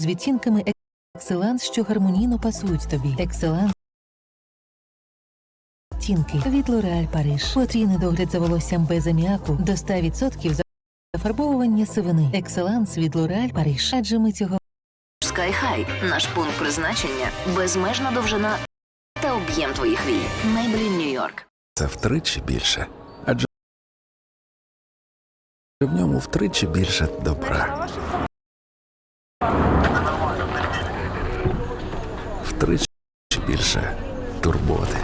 з відтінками Екселанс, що гармонійно пасують тобі. Екселанс відтінки від L'Oréal Париж. Потрійний догляд за волоссям без аміаку до 100% зафарбовування сивини. Екселанс від L'Oréal Париж. Адже ми цього Sky High – наш пункт призначення, безмежна довжина та об'єм твоїх вій. Maybelline New York. Це втричі більше. Адже в ньому втричі більше добра. Втричі більше турботи.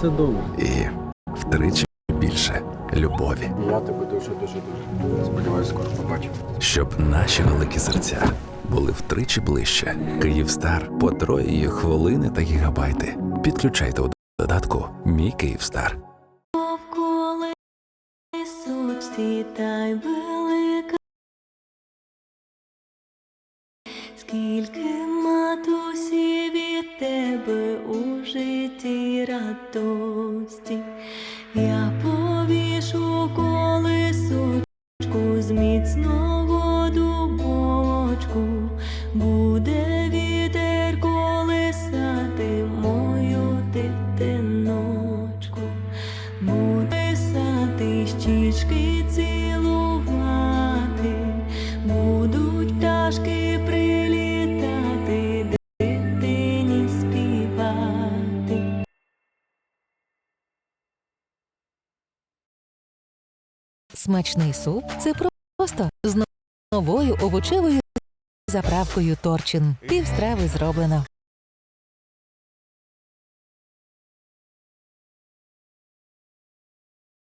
Це довго. І втричі більше любові. Я тебе дуже дуже дуже. Сподіваюсь, скоро побачимо. Щоб наші великі серця були втричі ближче. Київстар потроює хвилини та гігабайти. Підключайте у додатку Мій Київстар. Навколо сучці та й радості, я повішу колесочку з міцного дубочку, буде вітер колесати мою дитиночку. Буду писати щічки смачний суп це просто з новою овочевою заправкою Торчин. Півстрави зроблено.